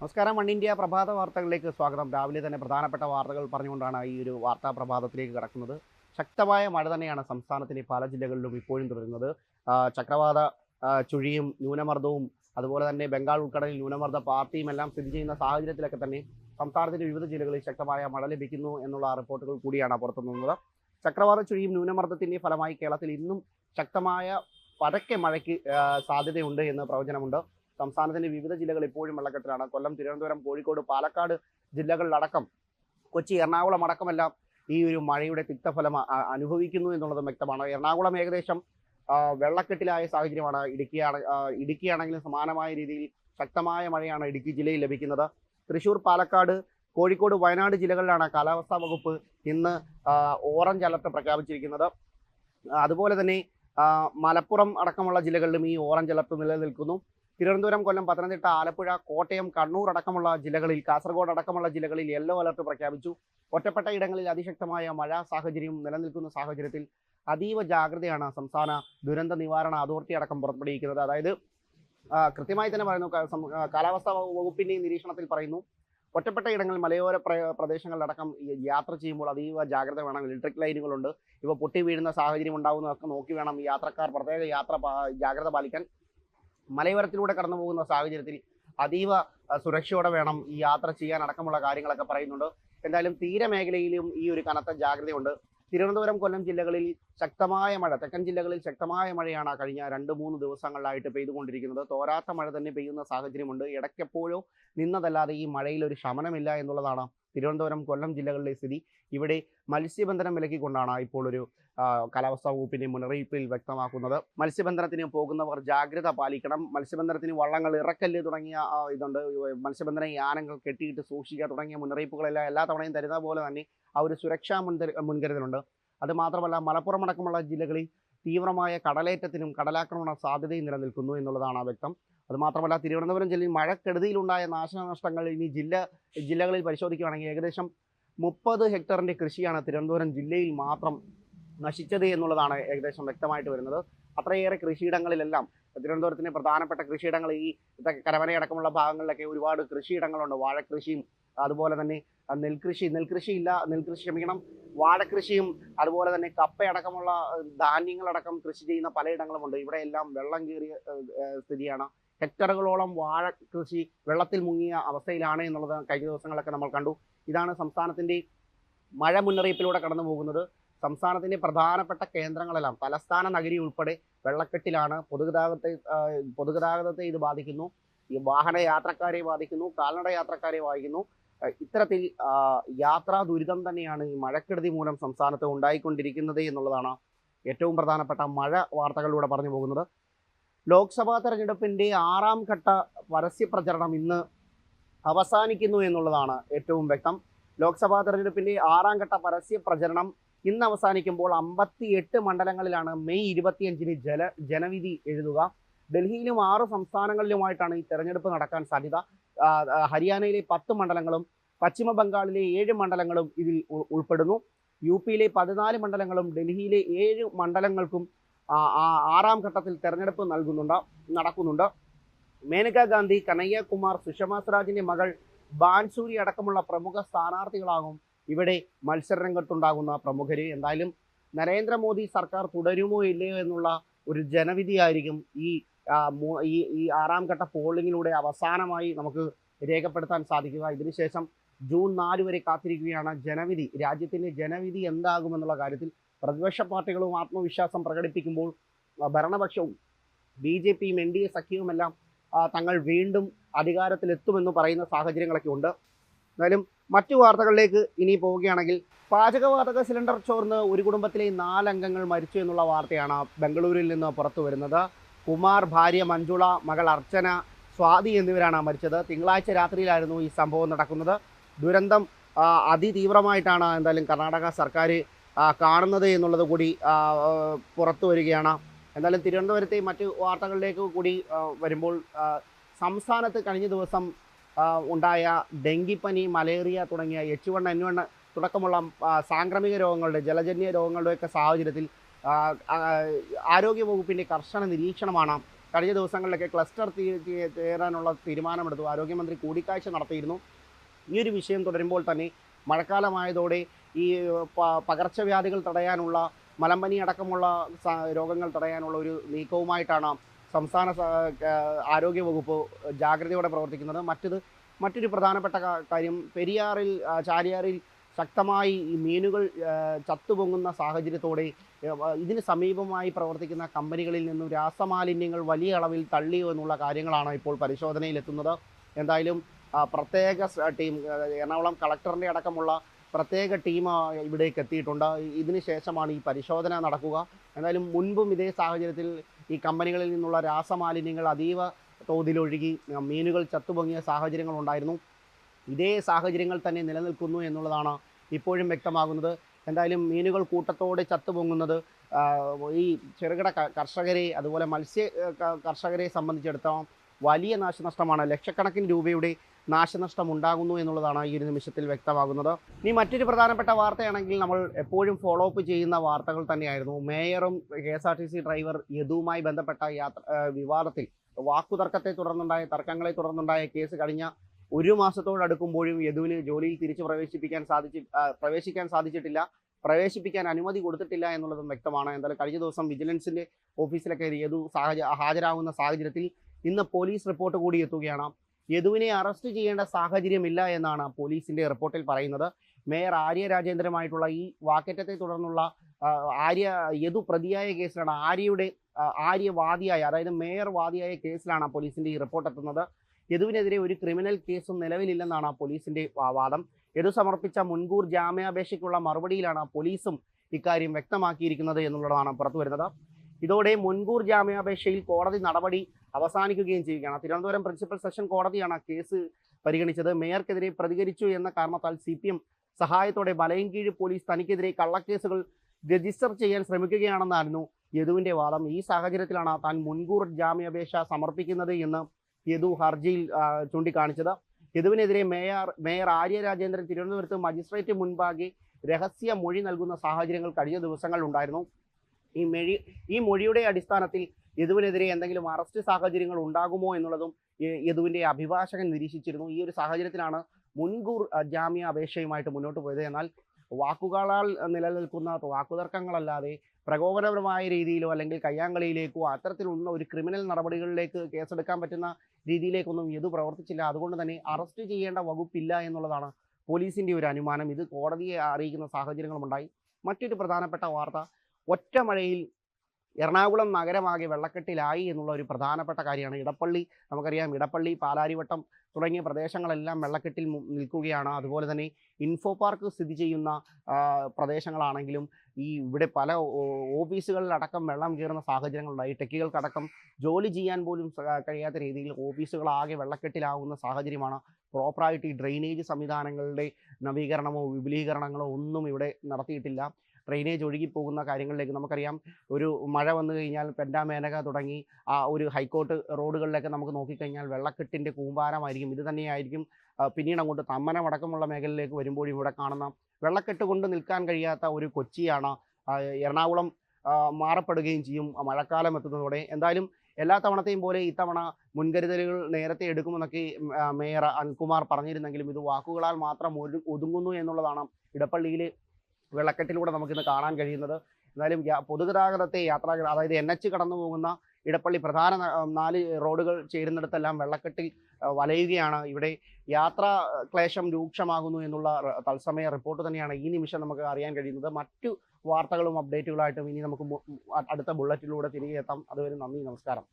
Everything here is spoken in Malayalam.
നമസ്കാരം. വൺ ഇന്ത്യ പ്രഭാത വാർത്തകളിലേക്ക് സ്വാഗതം. രാവിലെ തന്നെ പ്രധാനപ്പെട്ട വാർത്തകൾ പറഞ്ഞുകൊണ്ടാണ് ഈ ഒരു വാർത്താ പ്രഭാതത്തിലേക്ക് കടക്കുന്നത്. ശക്തമായ മഴ തന്നെയാണ് സംസ്ഥാനത്തിലെ പല ജില്ലകളിലും ഇപ്പോഴും തുടരുന്നത്. ചക്രവാത ചുഴിയും ന്യൂനമർദ്ദവും അതുപോലെ തന്നെ ബംഗാൾ ഉൾക്കടലിൽ ന്യൂനമർദ്ദ പാർട്ടിയും എല്ലാം സ്ഥിതി ചെയ്യുന്ന സാഹചര്യത്തിലൊക്കെ തന്നെ സംസ്ഥാനത്തിന്റെ വിവിധ ജില്ലകളിൽ ശക്തമായ മഴ ലഭിക്കുന്നു എന്നുള്ള റിപ്പോർട്ടുകൾ കൂടിയാണ് പുറത്തുനിന്നത് ചക്രവാത ചുഴിയും ന്യൂനമർദ്ദത്തിന്റെ ഫലമായി കേരളത്തിൽ ഇന്നും ശക്തമായ പരക്കെ മഴയ്ക്ക് സാധ്യതയുണ്ട് എന്ന് പ്രവചനമുണ്ട്. സംസ്ഥാനത്തിന്റെ വിവിധ ജില്ലകൾ ഇപ്പോഴും വെള്ളക്കെട്ടിലാണ്. കൊല്ലം തിരുവനന്തപുരം കോഴിക്കോട് പാലക്കാട് ജില്ലകളിലടക്കം കൊച്ചി എറണാകുളം അടക്കമെല്ലാം ഈ ഒരു മഴയുടെ തിക്തഫലം അനുഭവിക്കുന്നു എന്നുള്ളതും വ്യക്തമാണ്. എറണാകുളം ഏകദേശം വെള്ളക്കെട്ടിലായ സാഹചര്യമാണ് ഇടുക്കിയാണ് ഇടുക്കിയാണെങ്കിലും സമാനമായ രീതിയിൽ ശക്തമായ മഴയാണ് ഇടുക്കി ജില്ലയിൽ ലഭിക്കുന്നത്. തൃശൂർ പാലക്കാട് കോഴിക്കോട് വയനാട് ജില്ലകളിലാണ് കാലാവസ്ഥാ വകുപ്പ് ഇന്ന് ഓറഞ്ച് അലർട്ട് പ്രഖ്യാപിച്ചിരിക്കുന്നത്. അതുപോലെ തന്നെ മലപ്പുറം അടക്കമുള്ള ജില്ലകളിലും ഈ ഓറഞ്ച് അലർട്ട് നിലനിൽക്കുന്നു. തിരുവനന്തപുരം കൊല്ലം പത്തനംതിട്ട ആലപ്പുഴ കോട്ടയം കണ്ണൂർ അടക്കമുള്ള ജില്ലകളിൽ കാസർഗോഡ് അടക്കമുള്ള ജില്ലകളിൽ യെല്ലോ അലർട്ട് പ്രഖ്യാപിച്ചു. ഒറ്റപ്പെട്ട ഇടങ്ങളിൽ അതിശക്തമായ മഴ സാഹചര്യം നിലനിൽക്കുന്ന സാഹചര്യത്തിൽ അതീവ ജാഗ്രതയാണ് സംസ്ഥാന ദുരന്ത നിവാരണ അതോറിറ്റി അടക്കം പുറപ്പെടുവിക്കുന്നത്. അതായത് കൃത്യമായി തന്നെ പറയുന്നു കാലാവസ്ഥാ വകുപ്പിന്റെ നിരീക്ഷണത്തിൽ പറയുന്നു ഒറ്റപ്പെട്ട ഇടങ്ങൾ മലയോര പ്ര- പ്രദേശങ്ങളിലടക്കം യാത്ര ചെയ്യുമ്പോൾ അതീവ ജാഗ്രത വേണം. ഇലക്ട്രിക് ലൈനുകളുണ്ട് ഇവ പൊട്ടി വീഴുന്ന സാഹചര്യം ഉണ്ടാകുന്നതൊക്കെ നോക്കി വേണം യാത്രക്കാർ പ്രത്യേക യാത്ര ജാഗ്രത പാലിക്കാൻ. മലയോരത്തിലൂടെ കടന്നു പോകുന്ന സാഹചര്യത്തിൽ അതീവ സുരക്ഷയോടെ വേണം ഈ യാത്ര ചെയ്യാൻ അടക്കമുള്ള കാര്യങ്ങളൊക്കെ പറയുന്നുണ്ട്. എന്തായാലും തീരമേഖലയിലും ഈ ഒരു കനത്ത ജാഗ്രതയുണ്ട്. തിരുവനന്തപുരം കൊല്ലം ജില്ലകളിൽ ശക്തമായ മഴ തെക്കൻ ജില്ലകളിൽ ശക്തമായ മഴയാണ് കഴിഞ്ഞ രണ്ട് മൂന്ന് ദിവസങ്ങളിലായിട്ട് പെയ്തുകൊണ്ടിരിക്കുന്നത്. തോരാത്ത മഴ തന്നെ പെയ്യുന്ന സാഹചര്യമുണ്ട്. ഇടയ്ക്കെപ്പോഴോ നിന്നതല്ലാതെ ഈ മഴയിൽ ഒരു ശമനമില്ല എന്നുള്ളതാണ് തിരുവനന്തപുരം കൊല്ലം ജില്ലകളിലെ സ്ഥിതി ഇവിടെ മത്സ്യബന്ധനം വിലക്കിക്കൊണ്ടാണ് ഇപ്പോൾ ഒരു കാലാവസ്ഥാ വകുപ്പിന്റെ മുന്നറിയിപ്പിൽ വ്യക്തമാക്കുന്നത്. മത്സ്യബന്ധനത്തിന് പോകുന്നവർ ജാഗ്രത പാലിക്കണം. മത്സ്യബന്ധനത്തിന് വള്ളങ്ങൾ ഇറക്കല്ല് തുടങ്ങിയ ഇതുണ്ട്. മത്സ്യബന്ധന യാനങ്ങൾ കെട്ടിയിട്ട് സൂക്ഷിക്കുക തുടങ്ങിയ മുന്നറിയിപ്പുകളെല്ലാം എല്ലാ തവണയും തരുന്ന പോലെ തന്നെ ആ ഒരു സുരക്ഷാ മുൻകരു മുൻകരുതലുണ്ട്. അത് മാത്രമല്ല മലപ്പുറം അടക്കമുള്ള ജില്ലകളിൽ തീവ്രമായ കടലേറ്റത്തിനും കടലാക്രമണ സാധ്യതയും നിലനിൽക്കുന്നു എന്നുള്ളതാണ് ആ വ്യക്തം. അത് മാത്രമല്ല തിരുവനന്തപുരം ജില്ലയിൽ മഴക്കെടുതിയിലുണ്ടായ നാശനഷ്ടങ്ങൾ ഇനി ജില്ല ജില്ലകളിൽ പരിശോധിക്കുകയാണെങ്കിൽ ഏകദേശം മുപ്പത് ഹെക്ടറിന്റെ കൃഷിയാണ് തിരുവനന്തപുരം ജില്ലയിൽ മാത്രം നശിച്ചത് എന്നുള്ളതാണ് ഏകദേശം വ്യക്തമായിട്ട് വരുന്നത്. അത്രയേറെ കൃഷിയിടങ്ങളിലെല്ലാം തിരുവനന്തപുരത്തിന്റെ പ്രധാനപ്പെട്ട കൃഷിയിടങ്ങൾ ഈ കരവനയടക്കമുള്ള ഭാഗങ്ങളിലൊക്കെ ഒരുപാട് കൃഷിയിടങ്ങളുണ്ട്. വാഴക്കൃഷിയും അതുപോലെ തന്നെ നെൽകൃഷി നെൽകൃഷി ഇല്ല നെൽകൃഷി ക്ഷമിക്കണം വാഴക്കൃഷിയും അതുപോലെ തന്നെ കപ്പയടക്കമുള്ള ധാന്യങ്ങളടക്കം കൃഷി ചെയ്യുന്ന പലയിടങ്ങളുമുണ്ട്. ഇവിടെയെല്ലാം വെള്ളം കയറിയ സ്ഥിതിയാണ്. ഹെക്ടറുകളോളം വാഴ കൃഷി വെള്ളത്തിൽ മുങ്ങിയ അവസ്ഥയിലാണ് എന്നുള്ളത് കഴിഞ്ഞ ദിവസങ്ങളൊക്കെ നമ്മൾ കണ്ടു. ഇതാണ് സംസ്ഥാനത്തിന്റെ മഴ മുന്നറിയിപ്പിലൂടെ കടന്നു പോകുന്നത്. സംസ്ഥാനത്തിന്റെ പ്രധാനപ്പെട്ട കേന്ദ്രങ്ങളെല്ലാം തലസ്ഥാന നഗരി ഉൾപ്പെടെ വെള്ളക്കെട്ടിലാണ് പൊതുഗതാഗതത്തെ ആ, പൊതുഗതാഗതത്തെ ഇത് ബാധിക്കുന്നു. ഈ വാഹന യാത്രക്കാരെ ബാധിക്കുന്നു കാൽനട യാത്രക്കാരെ ബാധിക്കുന്നു. ഇത്തരത്തിൽ യാത്രാ ദുരിതം തന്നെയാണ് ഈ മഴക്കെടുതി മൂലം സംസ്ഥാനത്ത് ഉണ്ടായിക്കൊണ്ടിരിക്കുന്നത് എന്നുള്ളതാണ് ഏറ്റവും പ്രധാനപ്പെട്ട മഴ വാർത്തകളിലൂടെ പറഞ്ഞു പോകുന്നത്. ലോക്സഭാ തെരഞ്ഞെടുപ്പിന്റെ ആറാം ഘട്ട പരസ്യ പ്രചരണം ഇന്ന് അവസാനിക്കുന്നു എന്നുള്ളതാണ് ഏറ്റവും വ്യക്തം. ലോക്സഭാ തെരഞ്ഞെടുപ്പിന്റെ ആറാം ഘട്ട പരസ്യ പ്രചരണം ഇന്ന് അവസാനിക്കുമ്പോൾ അമ്പത്തി എട്ട് മണ്ഡലങ്ങളിലാണ് മെയ് ഇരുപത്തിയഞ്ചിന് ജല ജനവിധി എഴുതുക. ഡൽഹിയിലും ആറ് സംസ്ഥാനങ്ങളിലുമായിട്ടാണ് ഈ തെരഞ്ഞെടുപ്പ് നടക്കാൻ സാധ്യത. ഹരിയാനയിലെ പത്ത് മണ്ഡലങ്ങളും പശ്ചിമ ബംഗാളിലെ ഏഴ് മണ്ഡലങ്ങളും ഇതിൽ ഉൾപ്പെടുന്നു. യു പിയിലെ പതിനാല് മണ്ഡലങ്ങളും ഡൽഹിയിലെ ഏഴ് മണ്ഡലങ്ങൾക്കും ആറാം ഘട്ടത്തിൽ തെരഞ്ഞെടുപ്പ് നൽകുന്നുണ്ട് നടക്കുന്നുണ്ട്. മേനകാ ഗാന്ധി കനയ്യകുമാർ സുഷമ സ്വരാജിന്റെ മകൾ ബാൻസൂരി അടക്കമുള്ള പ്രമുഖ സ്ഥാനാർത്ഥികളാകും ഇവിടെ മത്സരരംഗത്തുണ്ടാകുന്ന പ്രമുഖർ എന്തായാലും നരേന്ദ്രമോദി സർക്കാർ തുടരുമോ ഇല്ലയോ എന്നുള്ള ഒരു ജനവിധിയായിരിക്കും ഈ ഈ ആറാം ഘട്ട പോളിങ്ങിലൂടെ അവസാനമായി നമുക്ക് രേഖപ്പെടുത്താൻ സാധിക്കുക. ഇതിനുശേഷം ജൂൺ നാല് വരെ കാത്തിരിക്കുകയാണ്. ജനവിധി രാജ്യത്തിന്റെ ജനവിധി എന്താകുമെന്നുള്ള കാര്യത്തിൽ പ്രതിപക്ഷ പാർട്ടികളും ആത്മവിശ്വാസം പ്രകടിപ്പിക്കുമ്പോൾ ഭരണപക്ഷവും ബി ജെ പിയും എൻ ഡി എ സഖ്യവുമെല്ലാം തങ്ങൾ വീണ്ടും അധികാരത്തിലെത്തുമെന്ന് പറയുന്ന സാഹചര്യങ്ങളൊക്കെ ഉണ്ട്. എന്നാലും മറ്റു വാർത്തകളിലേക്ക് ഇനി പോവുകയാണെങ്കിൽ പാചകവാതക സിലിണ്ടർ ചോർന്ന് ഒരു കുടുംബത്തിലെ നാലംഗങ്ങൾ മരിച്ചു എന്നുള്ള വാർത്തയാണ് ബംഗളൂരിൽ നിന്ന് പുറത്തു വരുന്നത്. കുമാർ ഭാര്യ മഞ്ജുള മകൾ അർച്ചന സ്വാതി എന്നിവരാണ് മരിച്ചത്. തിങ്കളാഴ്ച രാത്രിയിലായിരുന്നു ഈ സംഭവം നടക്കുന്നത്. ദുരന്തം അതിതീവ്രമായിട്ടാണ് എന്തായാലും കർണാടക സർക്കാർ കാണുന്നത് എന്നുള്ളത് കൂടി പുറത്തു വരികയാണ്. എന്തായാലും തിരുവനന്തപുരത്തെ മറ്റ് വാർത്തകളിലേക്ക് കൂടി വരുമ്പോൾ സംസ്ഥാനത്ത് കഴിഞ്ഞ ദിവസം ഉണ്ടായ ഡെങ്കിപ്പനി മലേറിയ തുടങ്ങിയ എച്ച് വൺ എൻ വൺ തുടക്കമുള്ള സാംക്രമിക രോഗങ്ങളുടെ ജലജന്യ രോഗങ്ങളുടെയൊക്കെ സാഹചര്യത്തിൽ ആ, ആ, ആരോഗ്യ വകുപ്പിന്റെ കർശന നിരീക്ഷണമാണ്. കഴിഞ്ഞ ദിവസങ്ങളിലൊക്കെ ക്ലസ്റ്റർ തീ- തീ- ചേരാനുള്ള തീരുമാനമെടുത്തു. ആരോഗ്യമന്ത്രി കൂടിക്കാഴ്ച നടത്തിയിരുന്നു. ഈ ഒരു വിഷയം തുടരുമ്പോൾ തന്നെ മഴക്കാലമായതോടെ ഈ പകർച്ചവ്യാധികൾ തടയാനുള്ള മലമ്പനി അടക്കമുള്ള രോഗങ്ങൾ തടയാനുള്ള ഒരു നീക്കവുമായിട്ടാണ് സംസ്ഥാന ആരോഗ്യ വകുപ്പ് ജാഗ്രതയോടെ പ്രവർത്തിക്കുന്നത്. മറ്റത് മറ്റൊരു പ്രധാനപ്പെട്ട കാര്യം പെരിയാറിൽ ചാലിയാറിൽ ശക്തമായി ഈ മീനുകൾ ചത്തുപൊങ്ങുന്ന സാഹചര്യത്തോടെ ഇതിന് സമീപമായി പ്രവർത്തിക്കുന്ന കമ്പനികളിൽ നിന്നും രാസമാലിന്യങ്ങൾ വലിയ അളവിൽ തള്ളിയോ എന്നുള്ള കാര്യങ്ങളാണ് ഇപ്പോൾ പരിശോധനയിലെത്തുന്നത്. എന്തായാലും പ്രത്യേക ടീം എറണാകുളം കളക്ടറിന്റെ അടക്കമുള്ള പ്രത്യേക ടീം ഇവിടേക്ക് എത്തിയിട്ടുണ്ട്. ഇതിന് ശേഷമാണ് ഈ പരിശോധന നടക്കുക. എന്നാലും മുൻപും ഇതേ സാഹചര്യത്തിൽ ഈ കമ്പനികളിൽ നിന്നുള്ള രാസമാലിന്യങ്ങൾ അതീവ തോതിലൊഴുകി മീനുകൾ ചത്തുപൊങ്ങിയ സാഹചര്യങ്ങൾ ഉണ്ടായിരുന്നു. ഇതേ സാഹചര്യങ്ങൾ തന്നെ നിലനിൽക്കുന്നു എന്നുള്ളതാണ് ഇപ്പോഴും വ്യക്തമാകുന്നത്. എന്തായാലും മീനുകൾ കൂട്ടത്തോടെ ചത്തുപൊങ്ങുന്നത് ഈ ചെറുകിട കർഷകരെ അതുപോലെ മത്സ്യ കർഷകരെ സംബന്ധിച്ചിടത്തോളം വലിയ നാശനഷ്ടമാണ്. ലക്ഷക്കണക്കിന് രൂപയുടെ നാശനഷ്ടം ഉണ്ടാകുന്നു എന്നുള്ളതാണ് ഈ ഒരു നിമിഷത്തിൽ വ്യക്തമാകുന്നത്. ഇനി മറ്റൊരു പ്രധാനപ്പെട്ട വാർത്തയാണെങ്കിൽ നമ്മൾ എപ്പോഴും ഫോളോ അപ്പ് ചെയ്യുന്ന വാർത്തകൾ തന്നെയായിരുന്നു. മേയറും K S R T C driver യദുവുമായി ബന്ധപ്പെട്ട യാത്ര വിവാദത്തിൽ വാക്കുതർക്കത്തെ തുടർന്നുണ്ടായ തർക്കങ്ങളെ തുടർന്നുണ്ടായ കേസ് കഴിഞ്ഞ ഒരു മാസത്തോടടുക്കുമ്പോഴും യദുവിന് ജോലിയിൽ തിരിച്ചു പ്രവേശിപ്പിക്കാൻ സാധിച്ചി പ്രവേശിക്കാൻ സാധിച്ചിട്ടില്ല. പ്രവേശിപ്പിക്കാൻ അനുമതി കൊടുത്തിട്ടില്ല എന്നുള്ളതും വ്യക്തമാണ്. എന്തായാലും കഴിഞ്ഞ ദിവസം വിജിലൻസിന്റെ ഓഫീസിലൊക്കെ യദു ഹാജരാകുന്ന സാഹചര്യത്തിൽ ഇന്ന് പോലീസ് റിപ്പോർട്ട് കൂടി എത്തുകയാണ്. യദുവിനെ അറസ്റ്റ് ചെയ്യേണ്ട സാഹചര്യമില്ല എന്നാണ് പോലീസിന്റെ റിപ്പോർട്ടിൽ പറയുന്നത്. മേയർ ആര്യ രാജേന്ദ്രമായിട്ടുള്ള ഈ വാക്കേറ്റത്തെ തുടർന്നുള്ള ആര്യ യദു പ്രതിയായ കേസിലാണ്. ആര്യയുടെ ആര്യവാദിയായ ആര്യ വാദിയായ അതായത് മേയർ വാദിയായ കേസിലാണ് പോലീസിന്റെ ഈ റിപ്പോർട്ട് എത്തുന്നത്. യദുവിനെതിരെ ഒരു ക്രിമിനൽ കേസും നിലവിലില്ലെന്നാണ് പോലീസിന്റെ വാദം. യദു സമർപ്പിച്ച മുൻകൂർ ജാമ്യാപേക്ഷയ്ക്കുള്ള മറുപടിയിലാണ് പോലീസും ഇക്കാര്യം വ്യക്തമാക്കിയിരിക്കുന്നത് എന്നുള്ളതാണ് പുറത്തുവരുന്നത്. ഇതോടെ മുൻകൂർ ജാമ്യാപേക്ഷയിൽ കോടതി നടപടി അവസാനിക്കുകയും ചെയ്യുകയാണ്. തിരുവനന്തപുരം പ്രിൻസിപ്പൽ സെഷൻ കോടതിയാണ് ആ കേസ് പരിഗണിച്ചത്. മേയർക്കെതിരെ പ്രതികരിച്ചു എന്ന കാരണത്താൽ സി പി എം സഹായത്തോടെ വലയംകീഴ് പോലീസ് തനിക്കെതിരെ കള്ളക്കേസുകൾ രജിസ്റ്റർ ചെയ്യാൻ ശ്രമിക്കുകയാണെന്നായിരുന്നു യദുവിന്റെ വാദം. ഈ സാഹചര്യത്തിലാണ് താൻ മുൻകൂർ ജാമ്യാപേക്ഷ സമർപ്പിക്കുന്നത് എന്ന് യദു ഹർജിയിൽ ചൂണ്ടിക്കാണിച്ചത്. യദുവിനെതിരെ മേയർ മേയർ ആര്യ രാജേന്ദ്രൻ തിരുവനന്തപുരത്ത് മജിസ്ട്രേറ്റ് മുൻപാകെ രഹസ്യ മൊഴി നൽകുന്ന സാഹചര്യങ്ങൾ കഴിഞ്ഞ ദിവസങ്ങൾ ഉണ്ടായിരുന്നു. ഈ മൊഴി ഈ മൊഴിയുടെ അടിസ്ഥാനത്തിൽ യദുവിനെതിരെ എന്തെങ്കിലും അറസ്റ്റ് സാഹചര്യങ്ങൾ ഉണ്ടാകുമോ എന്നുള്ളതും യദുവിന്റെ അഭിഭാഷകൻ നിരീക്ഷിച്ചിരുന്നു. ഈ ഒരു സാഹചര്യത്തിലാണ് മുൻകൂർ ജാമ്യ അപേക്ഷയുമായിട്ട് മുന്നോട്ട് പോയത്. എന്നാൽ വാക്കുകളാൽ നിലനിൽക്കുന്ന വാക്കുതർക്കങ്ങളല്ലാതെ പ്രകോപനപരമായ രീതിയിലോ അല്ലെങ്കിൽ കയ്യാങ്കളിയിലേക്കോ അത്തരത്തിലുള്ള ഒരു ക്രിമിനൽ നടപടികളിലേക്ക് കേസെടുക്കാൻ പറ്റുന്ന രീതിയിലേക്കൊന്നും യദു പ്രവർത്തിച്ചില്ല. അതുകൊണ്ട് തന്നെ അറസ്റ്റ് ചെയ്യേണ്ട വകുപ്പില്ല എന്നുള്ളതാണ് പോലീസിന്റെ ഒരു അനുമാനം. ഇത് കോടതിയെ അറിയിക്കുന്ന സാഹചര്യങ്ങളുമുണ്ടായി. മറ്റൊരു പ്രധാനപ്പെട്ട വാർത്ത ഒറ്റ മഴയിൽ എറണാകുളം നഗരമാകെ വെള്ളക്കെട്ടിലായി എന്നുള്ള ഒരു പ്രധാനപ്പെട്ട കാര്യമാണ്. ഇടപ്പള്ളി നമുക്കറിയാം ഇടപ്പള്ളി പാലാരിവട്ടം തുടങ്ങിയ പ്രദേശങ്ങളെല്ലാം വെള്ളക്കെട്ടിൽ നിൽക്കുകയാണ്. അതുപോലെ തന്നെ ഇൻഫോ പാർക്ക് സ്ഥിതി ചെയ്യുന്ന പ്രദേശങ്ങളാണെങ്കിലും ഈ ഇവിടെ പല ഓഫീസുകളിലടക്കം വെള്ളം കയറുന്ന സാഹചര്യങ്ങളുണ്ടായി. ടെക്കികൾക്കടക്കം ജോലി ചെയ്യാൻ പോലും കഴിയാത്ത രീതിയിൽ ഓഫീസുകളാകെ വെള്ളക്കെട്ടിലാവുന്ന സാഹചര്യമാണ് പ്രോപ്പറായിട്ട് ഈ ഡ്രെയിനേജ് സംവിധാനങ്ങളുടെ നവീകരണമോ വിപുലീകരണങ്ങളോ ഒന്നും ഇവിടെ നടത്തിയിട്ടില്ല. ഡ്രെയിനേജ് ഒഴുകിപ്പോകുന്ന കാര്യങ്ങളിലേക്ക് നമുക്കറിയാം. ഒരു മഴ വന്നു കഴിഞ്ഞാൽ പെൻഡാമേനക തുടങ്ങി ആ ഒരു ഹൈക്കോർട്ട് റോഡുകളിലൊക്കെ നമുക്ക് നോക്കിക്കഴിഞ്ഞാൽ വെള്ളക്കെട്ടിന്റെ കൂമ്പാരമായിരിക്കും. ഇത് തന്നെയായിരിക്കും പിന്നീട് അങ്ങോട്ട് തമ്മനം അടക്കമുള്ള മേഖലയിലേക്ക് വരുമ്പോഴും ഇവിടെ കാണുന്ന വെള്ളക്കെട്ട് കൊണ്ട് നിൽക്കാൻ കഴിയാത്ത ഒരു കൊച്ചിയാണ് എറണാകുളം മാറപ്പെടുകയും ചെയ്യും മഴക്കാലം എത്തുന്നതോടെ. എന്തായാലും എല്ലാ തവണത്തെയും പോലെ ഇത്തവണ മുൻകരുതലുകൾ നേരത്തെ എടുക്കുമെന്നൊക്കെ മേയർ അനിൽകുമാർ പറഞ്ഞിരുന്നെങ്കിലും ഇത് വാക്കുകളാൽ മാത്രം ഒതുങ്ങുന്നു എന്നുള്ളതാണ് ഇടപ്പള്ളിയിൽ വെള്ളക്കെട്ടിലൂടെ നമുക്കിന്ന് കാണാൻ കഴിയുന്നത്. എന്നാലും പൊതുഗതാഗതത്തെ യാത്രാ അതായത് എൻ എച്ച് കടന്നു പോകുന്ന ഇടപ്പള്ളി പ്രധാന നാല് റോഡുകൾ ചേരുന്നിടത്തെല്ലാം വെള്ളക്കെട്ടിൽ വലയുകയാണ്. ഇവിടെ യാത്രാ ക്ലേശം രൂക്ഷമാകുന്നു എന്നുള്ള തത്സമയ റിപ്പോർട്ട് തന്നെയാണ് ഈ നിമിഷം നമുക്ക് അറിയാൻ കഴിയുന്നത്. മറ്റു വാർത്തകളും അപ്ഡേറ്റുകളായിട്ടും ഇനി നമുക്ക് അടുത്ത ബുള്ളറ്റിലൂടെ തിരികെ എത്താം. അതുവരെ നന്ദി നമസ്കാരം.